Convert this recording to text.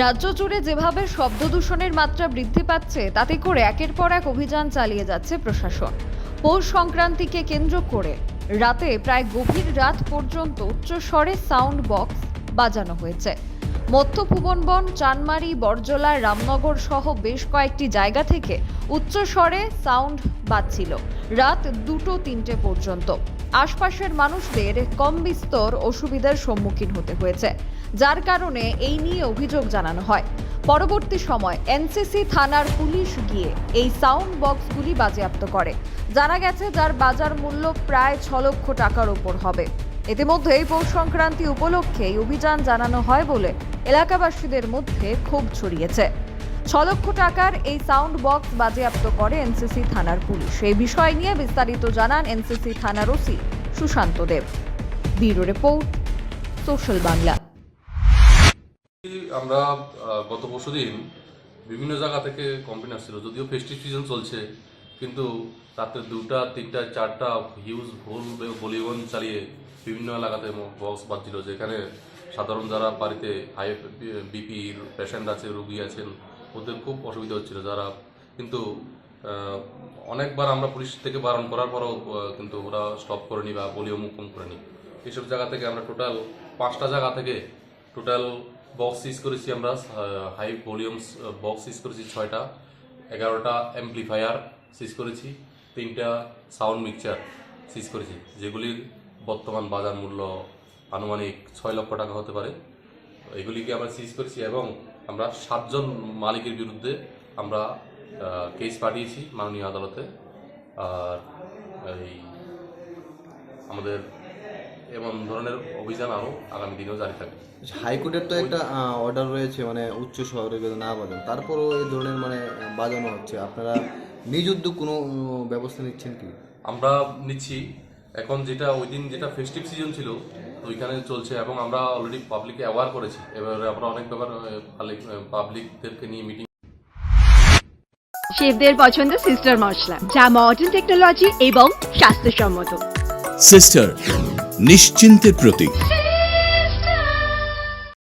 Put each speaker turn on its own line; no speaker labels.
রাজ্য জুড়ে যেভাবে শব্দ দূষণের মাত্রা বৃদ্ধি পাচ্ছে, তাতে করে একের পর এক অভিযান চালিয়ে যাচ্ছে প্রশাসন। পৌষ সংক্রান্তিকে কেন্দ্র করে রাতে প্রায় গভীর রাত পর্যন্ত উচ্চস্বরে সাউন্ড বক্স বাজানো হয়েছে। মধ্য ভুবনবন, চানমারি, বরজলা, রামনগর সহ বেশ কয়েকটি জায়গা থেকে উচ্চস্বরে সাউন্ড বাজছিল। রাত দুটো তিনটে পর্যন্ত। আশপাশের মানুষদের কম বিস্তর অসুবিধার সম্মুখীন হতে হয়েছে, যার কারণে এই নিয়ে অভিযোগ জানানো হয়। পরবর্তী সময় এনসিসি থানার পুলিশ গিয়ে এই সাউন্ড বক্সগুলি বাজেয়াপ্ত করে। জানা গেছে, যার বাজার মূল্য প্রায় ছ লক্ষ টাকার ওপর হবে। ইতিমধ্যেই পৌষ সংক্রান্তি উপলক্ষে অভিযান জানানো হয় বলে এলাকাবাসীদের মধ্যে ক্ষোভ ছড়িয়েছে। ছ লক্ষ টাকার এই সাউন্ড বক্স বাজেয়াপ্ত করে এনসিসি থানার পুলিশ। এই বিষয় নিয়ে বিস্তারিত জানান এনসিসি থানার OC Sushanta Deb. Bureau report, social Bangla.
আমরা গত পরশুদিন বিভিন্ন জায়গা থেকে কমপ্লেন আসছিল। যদিও ফেস্টিভ সিজন চলছে, কিন্তু রাতে দুটা, তিনটা, চারটা হিউজ ভুল বলিগন চালিয়ে বিভিন্ন এলাকাতে বক্স বাজছিল, যেখানে সাধারণ যারা বাড়িতে হাই বিপির পেশেন্ট আছে, রুগী আছেন, ওদের খুব অসুবিধা হচ্ছিল। যারা কিন্তু অনেকবার আমরা পুলিশ থেকে বারণ করার পরও কিন্তু ওরা স্টপ করেনি বা ভলিউম কম করেনি। এইসব জায়গা থেকে আমরা টোটাল পাঁচটা জায়গা থেকে টোটাল বক্স ইউজ করেছি আমরা হাই ভলিউমস বক্স ইউজ করেছি ছয়টা, এগারোটা অ্যাম্পলিফায়ার সিজ করেছি, তিনটা সাউন্ড মিক্সচার সিজ করেছি যেগুলির বর্তমান বাজার মূল্য আনুমানিক ছয় লক্ষ টাকা হতে পারে। এগুলিকে আমরা সিজ করেছি এবং আমরা সাতজন মালিকের বিরুদ্ধে আমরা কেস পাঠিয়েছি মাননীয় আদালতে। আর এই আমাদের এমন ধরনের অভিযান আরও আগামী দিনেও জারি থাকবে।
হাইকোর্টের তো একটা অর্ডার রয়েছে মানে উচ্চ শহরে না বাজান তারপরও এই ধরনের মানে বাজানো হচ্ছে। আপনারা নিজ উদ্যোগ কোনো ব্যবস্থা নিচ্ছেন কি?
আমরা নিচ্ছি। এখন যেটা ওই দিন যেটা ফেস্টিভ সিজন ছিল তো ওইখানে চলছে এবং আমরা অলরেডি পাবলিককে অ্যাওয়ার করেছি। এবার আমরা অনেক ব্যাপার পাবলিকদেরকে নিয়ে মিটিং
শেফদের পছন্দ সিস্টার মশলা যা মডার্ন টেকনোলজি এবং স্বাস্থ্যসম্মত।
সিস্টার নিশ্চিন্তের প্রতীক।